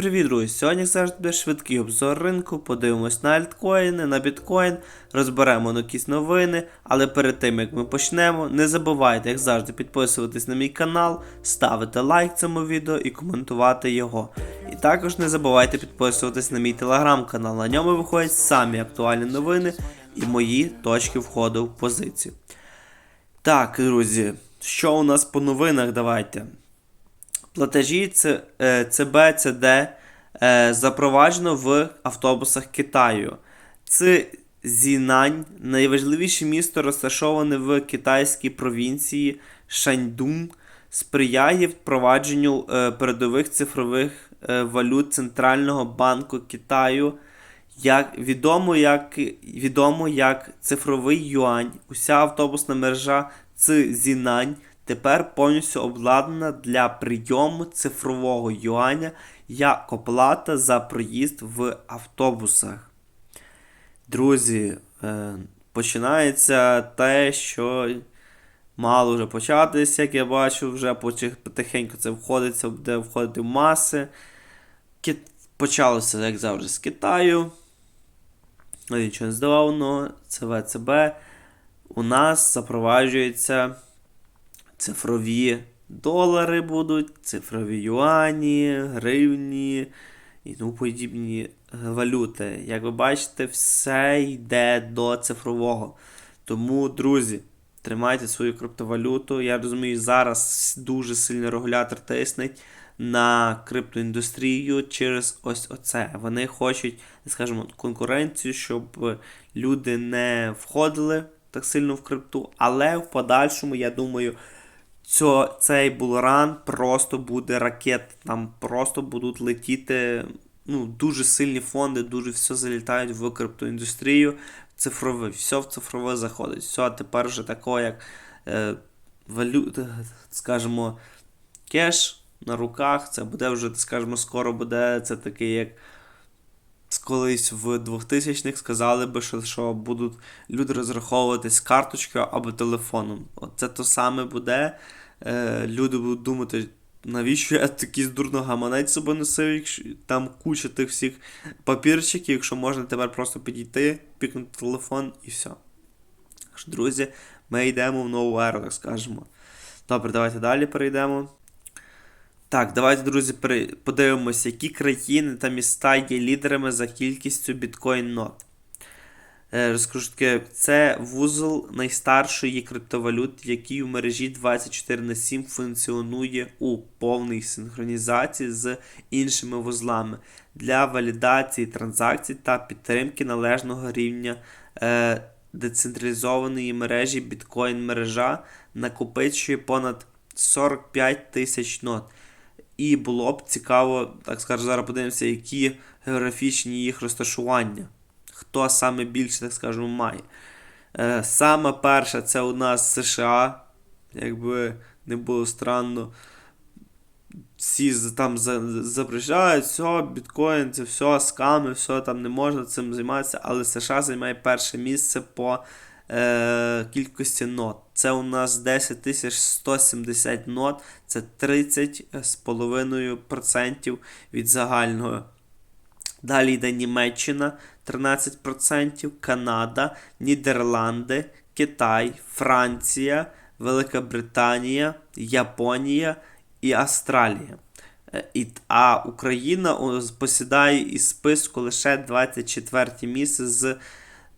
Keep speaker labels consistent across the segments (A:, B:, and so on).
A: Привіт, друзі! Сьогодні завжди швидкий обзор ринку. Подивимось на альткоїни, на біткоін, розберемо якісь новини. Але перед тим як ми почнемо, не забувайте, як завжди, підписуватись на мій канал, ставити лайк цьому відео і коментувати його. І також не забувайте підписуватись на мій телеграм-канал. На ньому виходять самі актуальні новини і мої точки входу в позицію. Так, друзі, що у нас по новинах? Давайте. Платежі Ц- е, ЦБ, ЦД е, запроваджено в автобусах Китаю. Це Зінань, найважливіше місто, розташоване в китайській провінції Шаньдун, сприяє впровадженню е, передових цифрових валют Центрального банку Китаю. Як відомо як, відомо як цифровий юань, уся автобусна мережа Цзінань тепер повністю обладнана для прийому цифрового юаня як оплата за проїзд в автобусах. Друзі, е, починається те, що мало вже початися, як я бачу, вже потихеньку це входиться, буде входити в маси. Почалося, як завжди, з Китаю. Нічого не здавано, ЦВЦБ. У нас запроваджуються цифрові долари будуть, цифрові юані, гривні і тому подібні валюти. Як ви бачите, все йде до цифрового. Тому, друзі, тримайте свою криптовалюту. Я розумію, зараз дуже сильно регулятор тиснеть на криптоіндустрію через ось оце. Вони хочуть, скажімо, конкуренцію, щоб люди не входили так сильно в крипту, але в подальшому, я думаю, цьо, цей булран просто буде ракет. Там просто будуть летіти ну, дуже сильні фонди, дуже все залітають в криптоіндустрію. Цифрове, все в цифрове заходить. Все а тепер вже такое, як е, валюта, скажімо, кеш на руках. Це буде вже, скажімо, скоро буде це такий, як колись в 2000-х сказали би, що, що будуть люди розраховуватись карточкою або телефоном. От це то саме буде. Е, люди будуть думати, навіщо я такий дурно гаманець собі носив, якщо там куча тих всіх папірчиків, якщо можна тепер просто підійти, пікнути телефон і все. Що, друзі, ми йдемо в нову еру, так скажемо. Добре, давайте далі перейдемо. Так, давайте, друзі, подивимося, які країни та міста є лідерами за кількістю біткоін-нот. Е, Розкажу таке, це вузол найстаршої криптовалюти, який у мережі 24 на 7 функціонує у повній синхронізації з іншими вузлами для валідації транзакцій та підтримки належного рівня е, децентралізованої мережі біткоін-мережа накопичує понад 45 тисяч нот. І було б цікаво, так скажу, зараз подивимося, які географічні їх розташування. Хто саме більше, так скажемо, має. Е, саме перше це у нас США. Якби не було странно. Всі там за- запрещають, все, біткоін, це все, сками, все, там не можна цим займатися, але США займає перше місце по е, кількості нот. Це у нас 10 170 нот, це 30,5% від загального. Далі йде Німеччина 13%, Канада, Нідерланди, Китай, Франція, Велика Британія, Японія і Австралія. Е, а Україна посідає із списку лише 24 місце з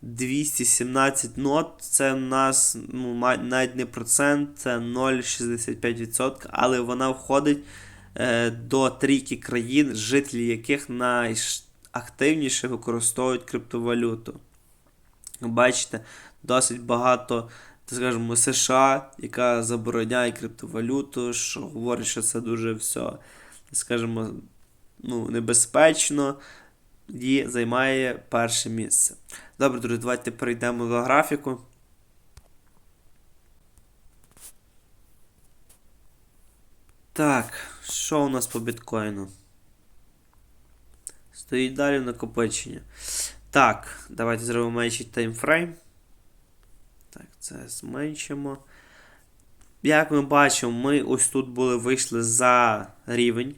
A: 217 нот. Це в нас ну, навіть не процент, це 0,65%, але вона входить е, до трійки країн, жителі яких найактивніше використовують криптовалюту. Бачите, досить багато, так скажемо, США, яка забороняє криптовалюту, що говорить, що це дуже все, скажімо, ну, небезпечно і займає перше місце. Добре, друзі, давайте перейдемо до графіку. Так, що у нас по біткоїну? Стоїть далі накопичення. Так, давайте зробимо менший таймфрейм. Так, це зменшимо. Як ми бачимо, ми ось тут були вийшли за рівень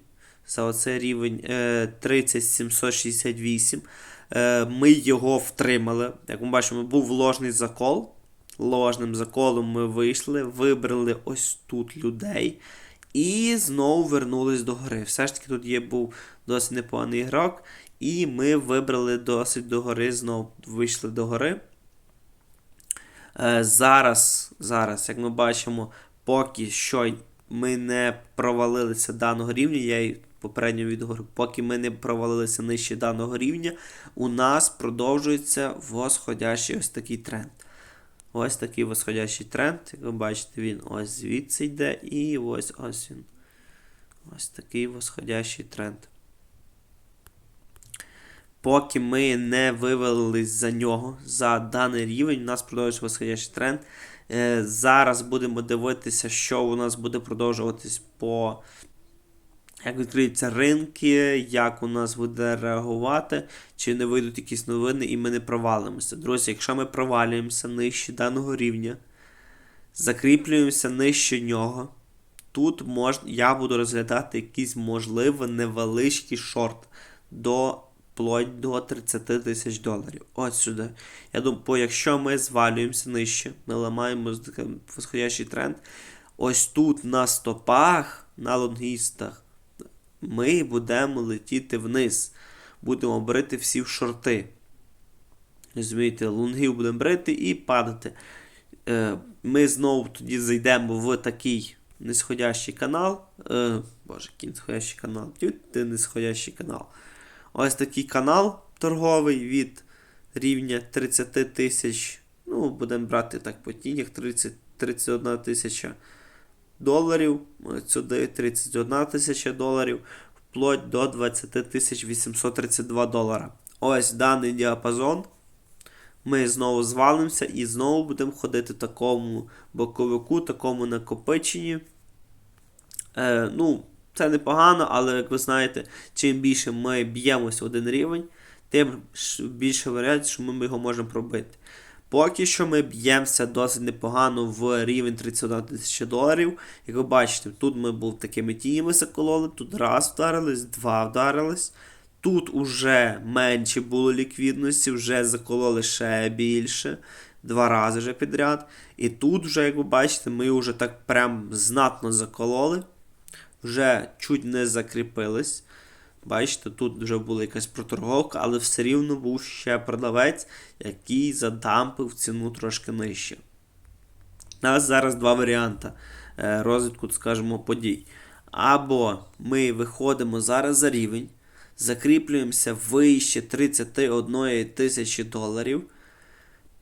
A: за оцей рівень е, 30768. Е, ми його втримали. Як ми бачимо, був ложний закол. Ложним заколом ми вийшли, вибрали ось тут людей. І знову вернулись до гори. Все ж таки тут є був досить непоганий ігрок. І ми вибрали досить до гори, знову вийшли до гори. Е, зараз, зараз, як ми бачимо, поки що ми не провалилися даного рівня, я й попередньо відговорю, поки ми не провалилися нижче даного рівня, у нас продовжується восходящий ось такий тренд. Ось такий восходящий тренд. Як ви бачите, він ось звідси йде, і ось ось він. Ось такий восходящий тренд. Поки ми не вивелись за нього, за даний рівень, у нас продовжується восходящий тренд. Е, зараз будемо дивитися, що у нас буде продовжуватись по. Як відкриються ринки, як у нас буде реагувати, чи не вийдуть якісь новини, і ми не провалимося. Друзі, якщо ми провалюємося нижче даного рівня, закріплюємося нижче нього, тут мож... я буду розглядати якийсь можливо невеличкий шорт до вплоть до 30 тисяч доларів. От сюди. Я думаю, якщо ми звалюємося нижче, ми ламаємо восходящий тренд, ось тут на стопах, на лонгістах, ми будемо летіти вниз. Будемо брити всі в шорти. Розумієте, лонгів будемо брити і падати. Е, Ми знову тоді зайдемо в такий нисходящий канал. Е, Боже, який нисходящий канал. Ти нисходящий канал. Ось такий канал торговий від рівня 30 тисяч. Ну, будемо брати так по тінях 30, 31 тисяча доларів. Сюди 31 тисяча доларів, вплоть до 20 тисяч 832 долара. Ось даний діапазон. Ми знову звалимося і знову будемо ходити в такому боковику, такому накопиченні. Е, ну, це непогано, але, як ви знаєте, чим більше ми б'ємося один рівень, тим більше варіантів, що ми його можемо пробити. Поки що ми б'ємося досить непогано в рівень 31 тисяча доларів. Як ви бачите, тут ми був такими тінями закололи, тут раз вдарились, два вдарились. Тут уже менше було ліквідності, вже закололи ще більше. Два рази вже підряд. І тут вже, як ви бачите, ми вже так прям знатно закололи вже чуть не закріпились. Бачите, тут вже була якась проторговка, але все рівно був ще продавець, який задампив ціну трошки нижче. У нас зараз два варіанти е, розвитку, скажімо, подій. Або ми виходимо зараз за рівень, закріплюємося вище 31 тисячі доларів.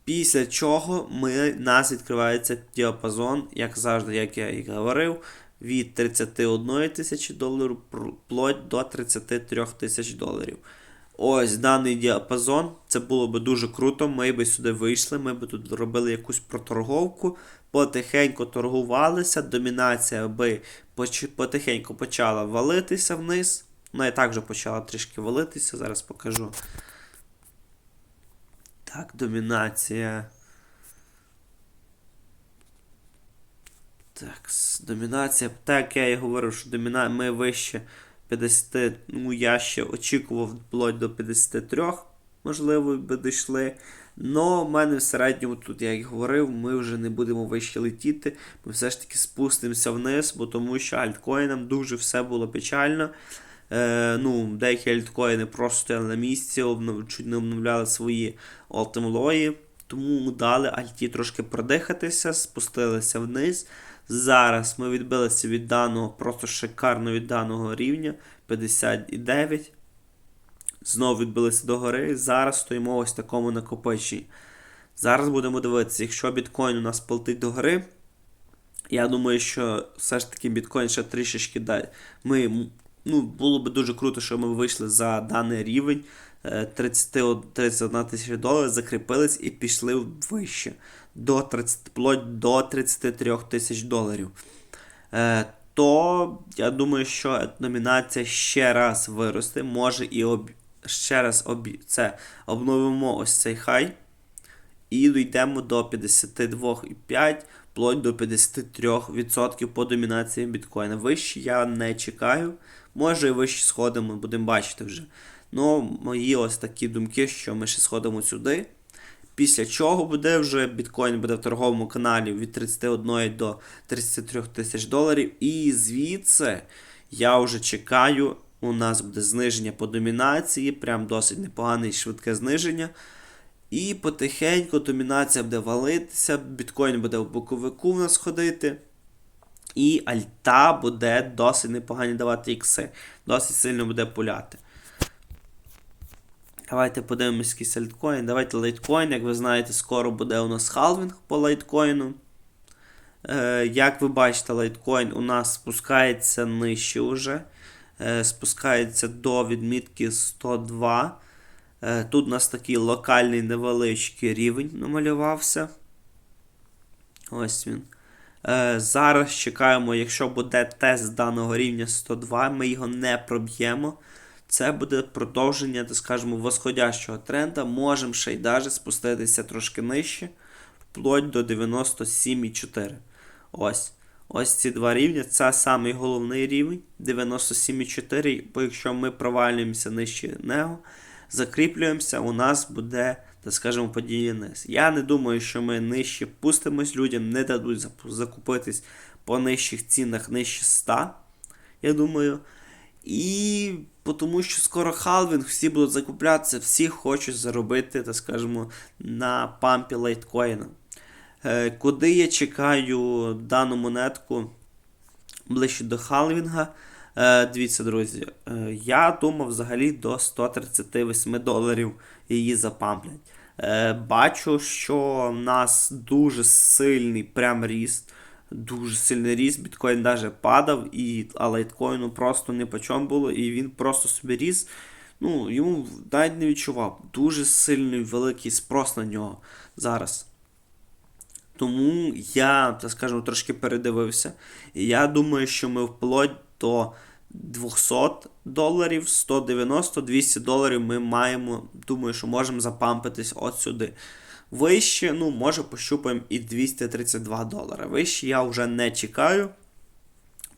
A: Після чого ми, нас відкривається діапазон, як завжди, як я і говорив, від 31 тисячі доларів вплоть до 33 тисяч доларів. Ось даний діапазон. Це було би дуже круто. Ми би сюди вийшли, ми би тут робили якусь проторговку, потихеньку торгувалися, домінація би потихеньку почала валитися вниз. Ну, і так вже почала трішки валитися, зараз покажу. Так, домінація. Так, домінація. Так, я і говорив, що доміна... ми вище 50. Ну, я ще очікував вплоть до 53, можливо, би дійшли. Но в мене в середньому, тут, як говорив, ми вже не будемо вище летіти. Ми все ж таки спустимося вниз, бо тому що альткоїнам дуже все було печально. Е, ну, Деякі альткоїни просто стояли на місці, обнов... чуть не обновляли свої алтимлої. Тому дали альті трошки продихатися, спустилися вниз. Зараз ми відбилися від даного, просто шикарно від даного рівня 59. Знову відбилися до гори. Зараз стоїмо ось такому накопиченні. Зараз будемо дивитися, якщо біткоін у нас полетить до гори. Я думаю, що все ж таки біткоін ще трішечки дай. Ми, ну, Було б дуже круто, щоб ми вийшли за даний рівень 30, 31 тисяча доларів, закріпились і пішли вище до 30, вплоть до 33 тисяч доларів. Е, То я думаю, що номінація ще раз виросте. Може і об... ще раз об... це обновимо ось цей хай. І дійдемо до 52,5, вплоть до 53% по домінації біткоїна. Вище я не чекаю. Може і вище сходимо, будемо бачити вже. Ну, мої ось такі думки, що ми ще сходимо сюди. Після чого буде вже біткоін буде в торговому каналі від 31 до 33 тисяч доларів. І звідси я вже чекаю. У нас буде зниження по домінації, прям досить непогане і швидке зниження. І потихеньку домінація буде валитися, біткоін буде в боковику в нас ходити. І альта буде досить непогані давати ікси. Досить сильно буде пуляти. Давайте подивимось якийсь альткоін. Давайте лайткоін. Як ви знаєте, скоро буде у нас халвінг по лайткоїну. Е, як ви бачите, лайткоін у нас спускається нижче вже. Е, спускається до відмітки 102. Е, тут у нас такий локальний невеличкий рівень намалювався. Ось він. Е, зараз чекаємо, якщо буде тест даного рівня 102, ми його не проб'ємо. Це буде продовження, так скажемо, восходящого тренда. Можемо ще й навіть спуститися трошки нижче, вплоть до 97,4. Ось. Ось ці два рівні. Це самий головний рівень 97,4. Бо якщо ми провалюємося нижче нього, закріплюємося, у нас буде, так скажемо, падіння низ. Я не думаю, що ми нижче пустимось, людям не дадуть закупитись по нижчих цінах нижче 100. Я думаю. І тому що скоро халвінг, всі будуть закуплятися, всі хочуть заробити, так скажемо, на пампі лайткоїна. Е, Куди я чекаю дану монетку ближче до халвінга? Е, Дивіться, друзі, е, я думав взагалі до 138 доларів її запамплять. Бачу, що в нас дуже сильний прям ріст. Дуже сильний ріст, біткоін навіть падав, і, а лайткоїну просто не по чому було, і він просто собі ріс. Ну, йому навіть не відчував. Дуже сильний великий спрос на нього зараз. Тому я, так скажемо, трошки передивився. І я думаю, що ми вплоть до 200 доларів, 190, 200 доларів ми маємо, думаю, що можемо запампитись от сюди. Вище, ну, може, пощупаємо і 232 долари. Вище я вже не чекаю.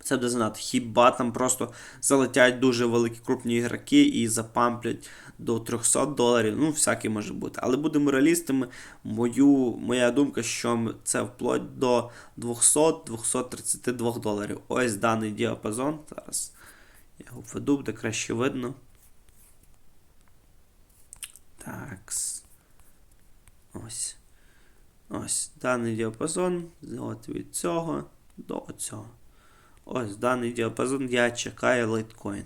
A: Це буде знати. Хіба там просто залетять дуже великі крупні ігроки і запамплять до 300 доларів. Ну, всяке може бути. Але будемо реалістами. Мою, моя думка, що це вплоть до 200-232 доларів. Ось даний діапазон. Зараз я його введу, буде краще видно. Такс. Ось. Ось даний діапазон. От від цього до цього. Ось даний діапазон я чекаю лайткоін.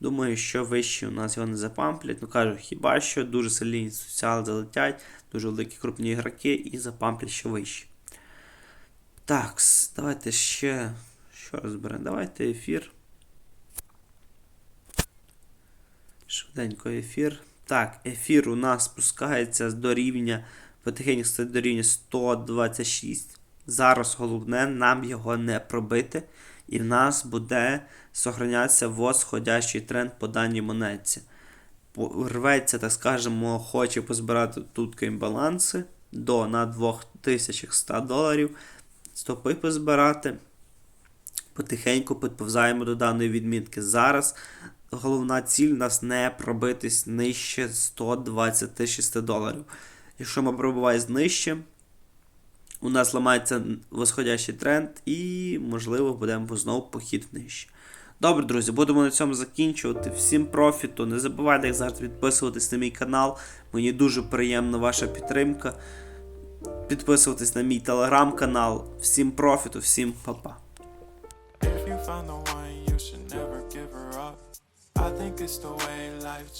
A: Думаю, що вище у нас його не запамплять. Ну кажу, хіба що дуже сильні соціали залетять, дуже великі крупні ігроки і запамплять ще вище. Так, давайте ще. Що розберемо? Давайте ефір. Швиденько ефір. Так, ефір у нас спускається до рівня, потихеньку до рівня 126. Зараз головне нам його не пробити. І в нас буде сохранятися восходящий тренд по даній монетці. По- Рветься, так скажемо, хоче позбирати тут баланси до на 2100 доларів. Стопи позбирати. Потихеньку підповзаємо до даної відмітки. Зараз головна ціль у нас не пробитись нижче 126 доларів. Якщо ми пробуваємо нижче, у нас ламається восходящий тренд, і, можливо, будемо знову похід нижче. Добре, друзі, будемо на цьому закінчувати. Всім профіту. Не забувайте, як завжди, підписуватись на мій канал. Мені дуже приємна ваша підтримка. Підписуватись на мій телеграм-канал. Всім профіту, всім па-па.
B: Think it's the way life